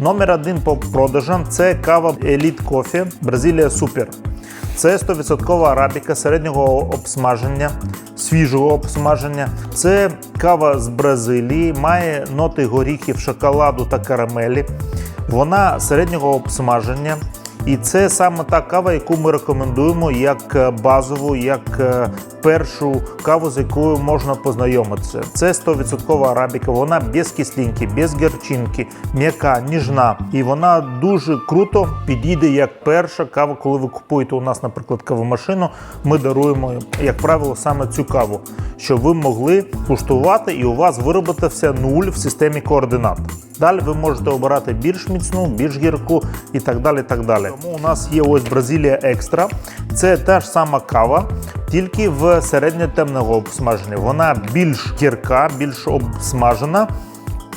Номер один по продажам це кава Elite Coffee Бразилія Супер. Це 100% арабіка середнього обсмаження, свіжого обсмаження. Це кава з Бразилії, має ноти горіхів, шоколаду та карамелі. Вона середнього обсмаження. І це саме та кава, яку ми рекомендуємо як е, базову, як е, першу каву, з якою можна познайомитися. Це 100% арабіка, вона без кислинки, без гірчинки, м'яка, ніжна. І вона дуже круто підійде як перша кава, коли ви купуєте у нас, наприклад, кавомашину. Ми даруємо, як правило, саме цю каву, щоб ви могли куштувати і у вас виробитився нуль в системі координат. Далі ви можете обирати більш міцну, більш гірку і так далі. так далі. Тому у нас є ось Бразилія Екстра. Це та ж сама кава, тільки в середньотемного обсмаження. Вона більш гірка, більш обсмажена.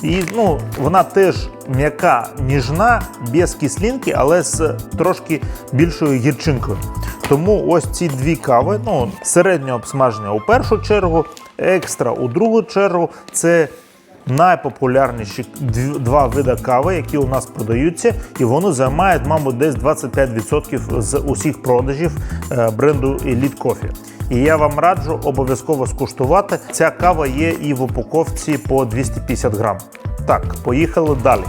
І ну, вона теж м'яка, ніжна, без кислинки, але з трошки більшою гірчинкою. Тому ось ці дві кави, ну, середнє обсмаження у першу чергу, екстра у другу чергу. Це найпопулярніші два види кави, які у нас продаються, і вони займають, мабуть, десь 25% з усіх продажів е, бренду Elite Coffee. І я вам раджу обов'язково скуштувати. Ця кава є і в упаковці по 250 грам. Так, поїхали далі.